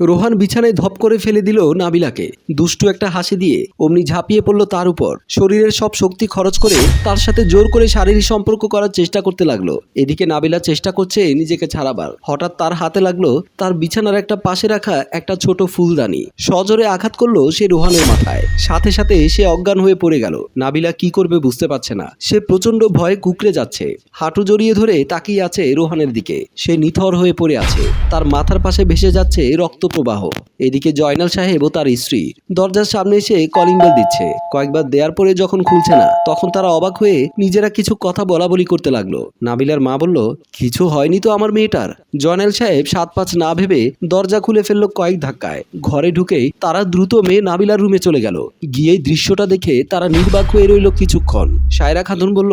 রোহান বিছানায় ধপ করে ফেলে দিল নাবিলাকে। দুষ্টু একটা হাসি দিয়ে অমনি ঝাঁপিয়ে পড়ল তার উপর। শরীরের সব শক্তি খরচ করে তার সাথে জোর করে শারীরিক সম্পর্ক করার চেষ্টা করতে লাগল। এদিকে নাবিলা চেষ্টা করছে নিজেকে ছাড়াবার। হঠাৎ তার হাতে লাগল তার বিছানার একটা পাশে রাখা একটা ছোট ফুলদানি। সজোরে আঘাত করল সে রোহানের মাথায়। সাথে সাথে সে অজ্ঞান হয়ে পড়ে গেল। নাবিলা কি করবে বুঝতে পারছে না। সে প্রচণ্ড ভয়ে কুকড়ে যাচ্ছে। হাঁটু জড়িয়ে ধরে তাকিয়ে আছে রোহানের দিকে। সে নিথর হয়ে পড়ে আছে। তার মাথার পাশে ভেসে যাচ্ছে রক্ত প্রবাহ এদিকে জয়নাল সাহেব ও তার স্ত্রী দরজার সামনে এসে কলিং বেল দিচ্ছে। কয়েকবার দেওয়ার পরে যখন খুলছে না, তখন তারা অবাক হয়ে নিজেরা কিছু কথা বলা বলি করতে লাগল। নাবিলার মা বলল, কিছু হয়নি তো আমার মেয়েটার? জয়নাল সাহেব সাত পাঁচ না ভেবে দরজা খুলে ফেলল কয়েক ধাক্কায়। ঘরে ঢুকেই তারা দ্রুত মেয়ে নাবিলার রুমে চলে গেল। গিয়ে দৃশ্যটা দেখে তারা নির্বাক হয়ে রইল কিছুক্ষণ। সায়রা খাতুন বলল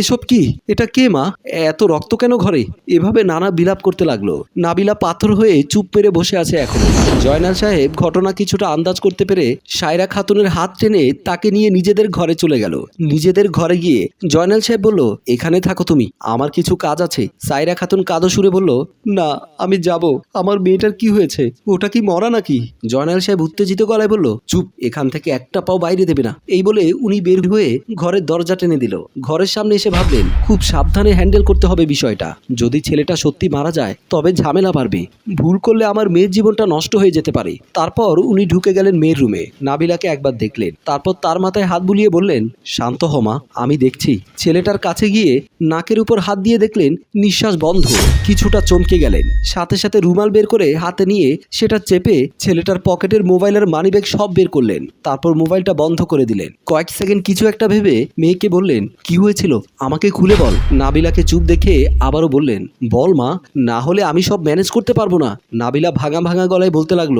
এসব কি? এটা কে মা? এত রক্ত কেন ঘরে? এভাবে নানা বিলাপ করতে লাগল। নাবিলা পাথর হয়ে চুপ মেরে বসে আছে এখন জয়নাল সাহেব ঘটনা কিছুটা আন্দাজ করতে পেরে সায়রা খাতুনের হাত টেনে তাকে নিয়ে নিজেদের ঘরে চলে গেল। নিজেদের ঘরে গিয়ে জয়নাল সাহেব বলল, এখানে থাকো তুমি, আমার কিছু কাজ আছে। সায়রা খাতুন কাদো সুরে বলল, না, আমি যাব। আমার মেয়েটার কি হয়েছে? ওটা কি মরা নাকি? জয়নাল সাহেব উত্তেজিত গলায় বলল, চুপ, এখান থেকে একটা পাও বাইরে দেবে না। এই বলে উনি বের হয়ে ঘরের দরজা টেনে দিল। ঘরের সামনে এসে ভাবলেন, খুব সাবধানে হ্যান্ডেল করতে হবে বিষয়টা। যদি ছেলেটা সত্যি মারা যায়, তবে ঝামেলা বাড়বে। ভুল করলে আমার মেয়ের জীবনটা নষ্ট হয়ে যেতে পারে। তারপর উনি ঢুকে গেলেন মেয়ের রুমে। নাবিলাকে একবার দেখলেন। তারপর তার মাথায় হাত বুলিয়ে বললেন, শান্ত হমা আমি দেখছি। ছেলেটার কাছে গিয়ে নাকের উপর হাত দিয়ে দেখলেন নিঃশ্বাস বন্ধ। কিছুটা চমকে গেলেন। সাথে সাথে রুমাল বের করে হাতে নিয়ে সেটা চেপে ছেলেটার পকেটের মোবাইলের মানিব্যাগ সব বের করলেন। তারপর মোবাইলটা বন্ধ করে দিলেন। কয়েক সেকেন্ড কিছু একটা ভেবে মেয়েকে বললেন, কি হয়েছিল? আমাকে খুলে বল। নাবিলাকে চুপ দেখে আবারও বললেন, বল মা, না হলে আমি সব ম্যানেজ করতে পারব না। নাবিলা ভাঙা ভাঙা গলায় বলতে লাগল,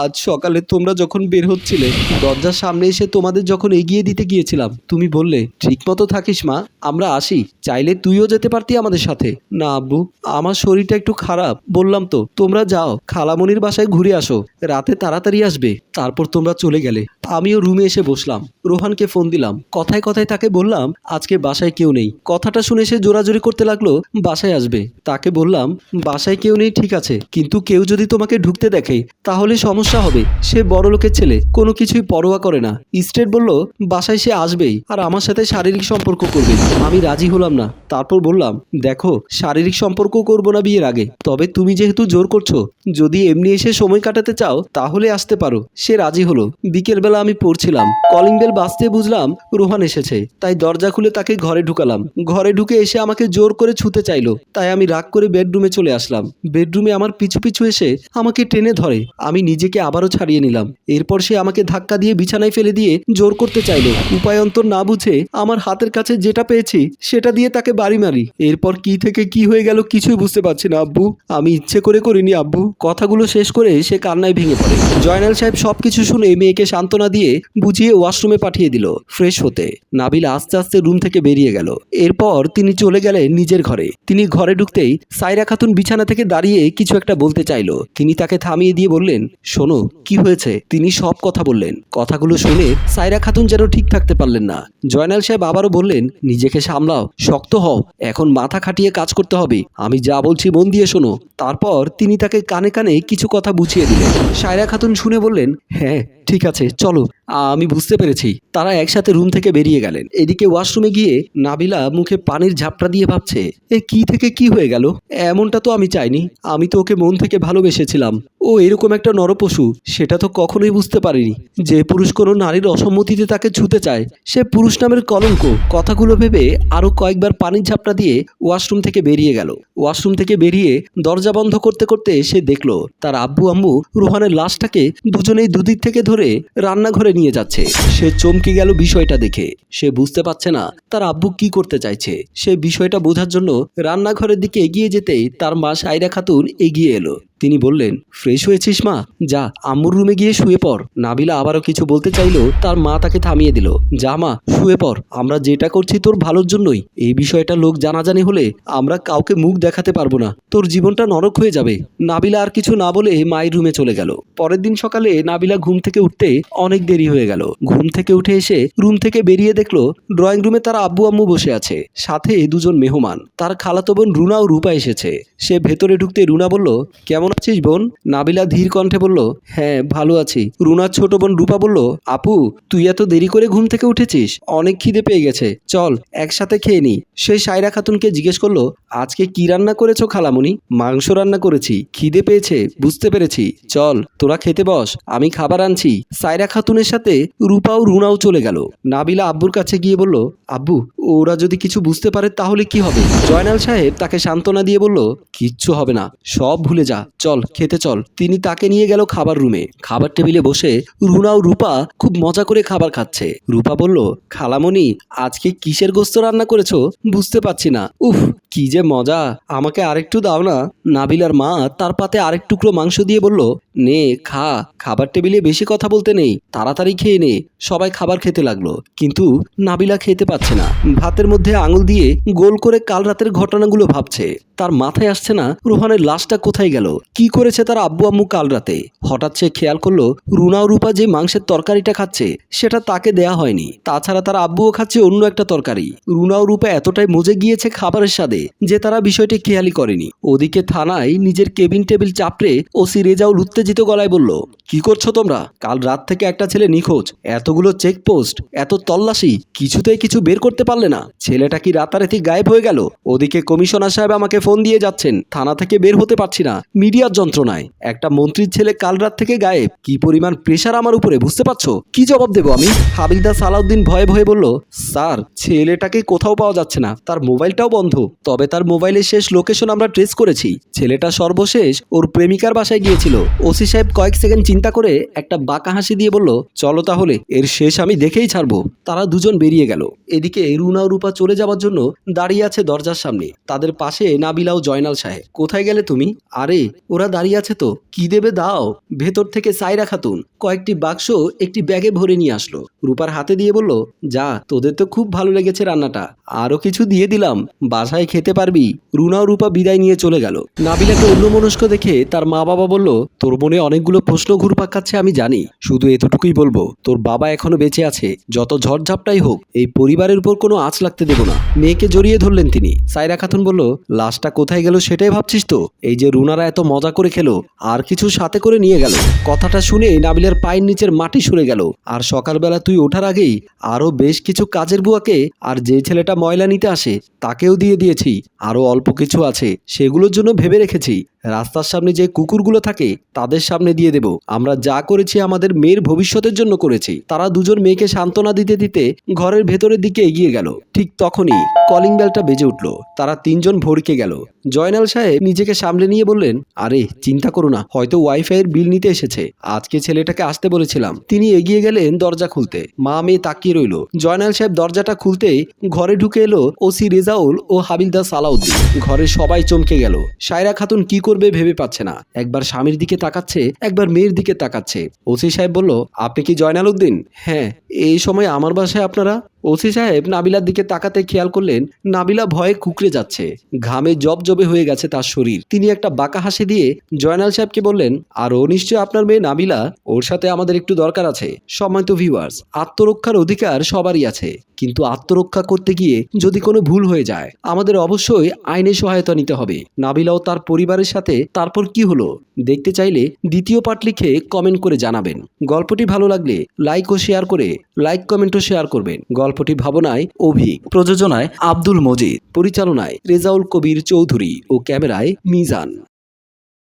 আজ সকালে তোমরা যখন বের হচ্ছিলে, দরজার সামনে এসে তোমাদের যখন এগিয়ে দিতে গিয়েছিলাম, তুমি বললে ঠিক মতো থাকিস মা, আমরা আসি, চাইলে তুইও যেতে পারতি আমাদের সাথে। না আব্বু, আমার শরীরটা একটু খারাপ, বললাম তো, তোমরা যাও খালামণির বাসায় ঘুরে আসো, রাতে তাড়াতাড়ি আসবে, তারপর তোমরা চলে গেলে। আমিও রুমে এসে বসলাম, রোহানকে ফোন দিলাম, কথায় কথায় তাকে বললাম, আজকে বাসায় কেউ নেই। কথাটা শুনে সে জোরাজোরি করতে লাগল, বাসায় আসবে। তাকে বললাম, বাসায় কেউ নেই, ঠিক আছে, কিন্তু কেউ যদি তোমাকে ঢুকতে দেখে, তাহলে সমস্যা হবে। সে বড় লোকের ছেলে, কোনো কিছুই পরোয়া করে না। স্টেট বলল, বাসায় সে আসবেই, আর আমার সাথে শারীরিক সম্পর্ক করবে। আমি রাজি হলাম না। তারপর বললাম, দেখো, শারীরিক সম্পর্ক করব না বিয়ের আগে। তবে তুমি যেহেতু জোর করছ, যদি এমনি এসে সময় কাটাতে চাও, তাহলে আসতে পারো। সে রাজি হলো। বিকেলবেলা আমি পড়ছিলাম। কলিং বেল বাঁচতে বুঝলাম, রোহান এসেছে। তাই দরজা খুলে তাকে ঘরে ঢুকালাম। ঘরে ঢুকে এসে আমাকে জোর করে ছুতে চাইলো। তাই আমি রাগ করে বেডরুমে চলে আসলাম। বেডরুমে আমার পিছু পিছু এসে আমাকে টেনে ধরে। আমি নিজেকে আবারও ছাড়িয়ে নিলাম। এরপর সে আমাকে ধাক্কা দিয়ে বিছানায় ফেলে দিয়ে জোর করতে চাইলো। উপায়ন্তর না বুঝে আমার হাতের কাছে যেটা পেয়েছি, সেটা দিয়ে তাকে বাড়ি মারি। এরপর কি থেকে কি হয়ে গেল কিছুই বুঝতে পারছি না, আব্বু। আমি ইচ্ছে করে করিনি, আব্বু। কথাগুলো শেষ করে সে কান্নায় ভেঙে পড়ে। জয়নাল সাহেব সবকিছু শুনে মেয়েকে সান্ত্বনা দিয়ে বুঝিয়ে ওয়াশরুমে পাঠিয়ে দিল, ফ্রেশ হতে। নাবিল আস্তে আস্তে রুম থেকে বেরিয়ে গেল। এরপর তিনি চলে গেলেন নিজের ঘরে। তিনি ঘরে ঢুকতেই সাইরা খাতুন বিছানা থেকে দাঁড়িয়ে কিছু একটা বলতে চাইলো। তিনি তাকে থামিয়ে দিয়ে বললেন, শোনো, কি হয়েছে? তিনি সব কথা বললেন। কথাগুলো শুনে সাইরা খাতুন যেন ঠিক থাকতে পারলেন না। জয়নাল সাহেব আবারও বললেন, নিজেকে সামলাও, শক্ত হও, এখন মাথা খাটিয়ে কাজ করতে হবে। আমি যা বলছি মন দিয়ে শোনো। তারপর তিনি তাকে কানে কানে কিছু কথা বুঝিয়ে দিলেন। সায়রা খাতুন শুনে বললেন হ্যাঁ ঠিক আছে, চলো। আমি বুঝতে পেরেছি। তারা একসাথে রুম থেকে বেরিয়ে গেলেন। এদিকে ওয়াশরুমে গিয়ে নাবিলা মুখে পানির ঝাপটা দিয়ে ভাবছে, এ, কি থেকে কি হয়ে গেল? এমনটা তো আমি চাইনি। আমি তো ওকে মন থেকে ভালোবেসেছিলাম। ও এরকম একটা নরপশু, সেটা তো কখনোই বুঝতে পারিনি। যে পুরুষ কোনো নারীর অসম্মতিতে তাকে ছুতে চায়, সে পুরুষ নামের কলঙ্ক। কথাগুলো ভেবে আরও কয়েকবার পানির ঝাপটা দিয়ে ওয়াশরুম থেকে বেরিয়ে গেল। ওয়াশরুম থেকে বেরিয়ে দরজা বন্ধ করতে করতে সে দেখল, তার আব্বু আম্মু রোহানের লাশটাকে দুজনেই দুদিক থেকে ধরে রান্নাঘরে নিয়ে যাচ্ছে। সে চমকে গেল বিষয়টা দেখে। সে বুঝতে পারছে না তার আব্বু কি করতে চাইছে। সে বিষয়টা বোঝার জন্য রান্নাঘরের দিকে এগিয়ে যেতেই তার মা সাইরা খাতুন এগিয়ে এলো। তিনি বললেন, ফ্রেশ হয়েছিস মা? যা, আম্মুর রুমে গিয়ে শুয়ে পড়। নাবিলা আবারও কিছু বলতে চাইলো তার মা তাকে থামিয়ে দিল। যা মা, শুয়ে পড়। আমরা যেটা করছি তোর ভালোর জন্যই। এই বিষয়টা লোক জানাজানি হলে আমরা কাউকে মুখ দেখাতে পারব না। তোর জীবনটা নরক হয়ে যাবে। নাবিলা আর কিছু না বলে মায়ের রুমে চলে গেল। পরের দিন সকালে নাবিলা ঘুম থেকে উঠতে অনেক দেরি হয়ে গেল। ঘুম থেকে উঠে এসে রুম থেকে বেরিয়ে দেখল, ড্রয়িং রুমে তার আব্বু আম্মু বসে আছে। সাথে দুজন মেহমান। তার খালাতো বোন রুনা ও রূপা এসেছে। সে ভেতরে ঢুকতে রুনা বলল, কেমন কেমন আছিস বোন? নাবিলা ধীর কণ্ঠে বলল হ্যাঁ ভালো আছি। রুনার ছোট বোন রূপা বলল, আপু, তুই এত দেরি করে ঘুম থেকে উঠেছিস? অনেক খিদে পেয়ে গেছে। চল, একসাথে খেয়ে নি। সেই সাইরা খাতুনকে জিজ্ঞেস করল, আজকে কি রান্না করেছ খালামুনি? মাংস রান্না করেছি। খিদে পেয়েছে, বুঝতে পেরেছি। চল, তোরা খেতে বস, আমি খাবার আনছি। সাইরা খাতুনের সাথে রূপাও রুনাও চলে গেল। নাবিলা আব্বুর কাছে গিয়ে বলল, আব্বু, ওরা যদি কিছু বুঝতে পারে তাহলে কি হবে? জয়নাল সাহেব তাকে সান্ত্বনা দিয়ে বলল, কিচ্ছু হবে না, সব ভুলে যা। চল, খেতে চল। তিনি তাকে নিয়ে গেল খাবার রুমে। খাবার টেবিলে বসে রুনা ও রূপা খুব মজা করে খাবার খাচ্ছে। রূপা বলল, খালামণি, আজকে কিসের গোস্ত রান্না করেছ? বুঝতে পারছি না। উফ কি যে মজা। আমাকে আরেকটু দাও না। নাবিলার মা তার পাতে আরেক টুকরো মাংস দিয়ে বলল, নে, খা। খাবার টেবিলে বেশি কথা বলতে নেই। তাড়াতাড়ি খেয়ে নে। সবাই খাবার খেতে লাগল। কিন্তু নাবিলা খেতে পাচ্ছে না। ভাতের মধ্যে আঙুল দিয়ে গোল করে কাল রাতের ঘটনাগুলো ভাবছে। তার মাথায় আসছে না, রোহানের লাশটা কোথায় গেল? কি করেছে তার আব্বু আম্মু কাল রাতে? হঠাৎ সে খেয়াল করল, রুনা রূপা যে মাংসের তরকারিটা খাচ্ছে, সেটা তাকে দেয়া হয়নি। তাছাড়া তার আব্বুও খাচ্ছে অন্য একটা তরকারি। রুনা রূপা এতটাই মজে গিয়েছে খাবারের স্বাদে। যে তারা বিষয়টি খেয়ালি করেনি। ওদিকে থানায় নিজের কেবিন টেবিল চাপড়ে ওসি রেজাউল উত্তেজিত গলায় বলল, কি করছ তোমরা? কাল রাত থেকে একটা ছেলে নিখোঁজ। এতগুলো চেকপোস্ট, এত তল্লাশি, কিছুতেই কিছু বের করতে পারলে না। ছেলেটা কি রাতারাতি গায়েব হয়ে গেল? ওদিকে কমিশনার সাহেব আমাকে ফোন দিয়ে যাচ্ছেন। থানা থেকে বের হতে পারছি না, মিডিয়ার যন্ত্রণায়। একটা মন্ত্রীর ছেলে কাল রাত থেকে গায়েব। কি পরিমাণ প্রেশার আমার উপরে, বুঝতে পারছ? কি জবাব দেবো আমি? হাবিলদার সালাউদ্দিন ভয়ে ভয়ে বলল, স্যার, ছেলেটাকে কোথাও পাওয়া যাচ্ছে না। তার মোবাইলটাও বন্ধ। তবে তার মোবাইলের শেষ লোকেশন আমরা ট্রেস করেছি। ছেলেটা সর্বশেষ ওর প্রেমিকার বাসায় গিয়েছিল। ওসি সাহেব কয়েক সেকেন্ড চিন্তা করে একটা বাঁকা হাসি দিয়ে বলল, চলো তাহলে, এর শেষ আমি দেখেই ছাড়বো। তারা দুজন বেরিয়ে গেল। এদিকে রুনা রূপা চলে যাওয়ার জন্য দাঁড়িয়ে আছে দরজার সামনে। তাদের পাশে নাবিলা ও জয়নাল সাহেব। কোথায় গেলে তুমি? আরে, ওরা দাঁড়িয়ে আছে তো। কি দেবে দাও। ভেতর থেকে সাইরা খাতুন। কয়েকটি বাক্স একটি ব্যাগে ভরে নিয়ে আসলো। রূপার হাতে দিয়ে বলল, যা, তোদের তো খুব ভালো লেগেছে রান্নাটা। আরও কিছু দিয়ে দিলাম। বাসায় খেতে পারবি? রুনা রূপা বিদায় নিয়ে চলে গেল। নাবিলাকে অন্যমনস্ক দেখে তার মা বাবা বলল, তোর মনে অনেকগুলো প্রশ্ন ঘুরপাক খাচ্ছে, আমি জানি। শুধু এতটুকুই বলব, তোর বাবা এখনও বেঁচে আছে। যত ঝড়ঝাপটাই হোক, এই পরিবারের উপর কোনো আঁচ লাগতে দেব না। মেয়েকে জড়িয়ে ধরলেন তিনি। সাইরা খাতুন বলল, লাশটা কোথায় গেল সেটাই ভাবছিস তো? এই যে রুনারা এত মজা করে খেলো, আর কিছু সাথে করে নিয়ে গেল। কথাটা শুনে নাবিলার পায়ের নিচের মাটি সরে গেল। আর সকালবেলা তুই ওঠার আগেই আরও বেশ কিছু কাজের বুয়াকে আর যে ছেলেটা ময়লা নিতে আসে, তাকেও দিয়ে দিয়েছি। আরও অল্প কিছু আছে সেগুলোর জন্য ভেবে রেখেছি। রাস্তার সামনে যে কুকুরগুলো থাকে, তাদের সামনে দিয়ে দেব। আমরা যা করেছি আমাদের মেয়ের ভবিষ্যতের জন্য করেছি। তারা দুজন মেয়েকে সান্ত্বনা দিতে দিতে ঘরের ভেতরের দিকে এগিয়ে গেল। ঠিক তখনই কলিং বেলটা বেজে উঠল। তারা তিনজন ভড়কে গেল। জয়নাল সাহেব নিজেকে সামলে নিয়ে বললেন, আরে, চিন্তা করো না, হয়তো ওয়াইফাই এর বিল নিতে এসেছে। আজকে ছেলেটাকে আসতে বলেছিলাম। তিনি এগিয়ে গেলেন দরজা খুলতে। মা মেয়ে তাকিয়ে রইল। জয়নাল সাহেব দরজাটা খুলতেই ঘরে ঢুকে এলো ওসি রেজাউল ও হাবিলদার সালাউদ্দিন। ঘরে সবাই চমকে গেল। সায়রা খাতুন কি করবে ভেবে পাচ্ছে না। একবার স্বামীর দিকে তাকাচ্ছে, একবার মেয়ের দিকে তাকাচ্ছে। ওসি সাহেব বলল, আপনি কি জয়নাল উদ্দিন? হ্যাঁ এই সময় আমার বাসায় আপনারা? ওসি সাহেব নাবিলার দিকে তাকাতে খেয়াল করলেন, নাবিলা ভয়ে কুকড়ে যাচ্ছে। ঘামে জব জবে হয়ে গেছে তার শরীর। তিনি একটা বাঁকা হাসি দিয়ে জয়নাল সাহেবকে বললেন, আর ও নিশ্চয় আপনার মেয়ে নাবিলা? ওর সাথে আমাদের একটু দরকার আছে। সম্মানিত ভিউয়ার্স আত্মরক্ষার অধিকার সবারই আছে। কিন্তু আত্মরক্ষা করতে গিয়ে যদি কোনো ভুল হয়ে যায়, আমাদের অবশ্যই আইনের সহায়তা নিতে হবে। নাবিলা ও তার পরিবারের সাথে তারপর কি হলো? দেখতে চাইলে দ্বিতীয় পার্ট লিখে কমেন্ট করে জানাবেন। গল্পটি ভালো লাগলে লাইক ও শেয়ার করে লাইক কমেন্টও শেয়ার করবেন। গল্পটি ভাবনায় অভিক, প্রযোজনায় আব্দুল মজিদ, পরিচালনায় রেজাউল কবির চৌধুরী ও ক্যামেরায় মিজান।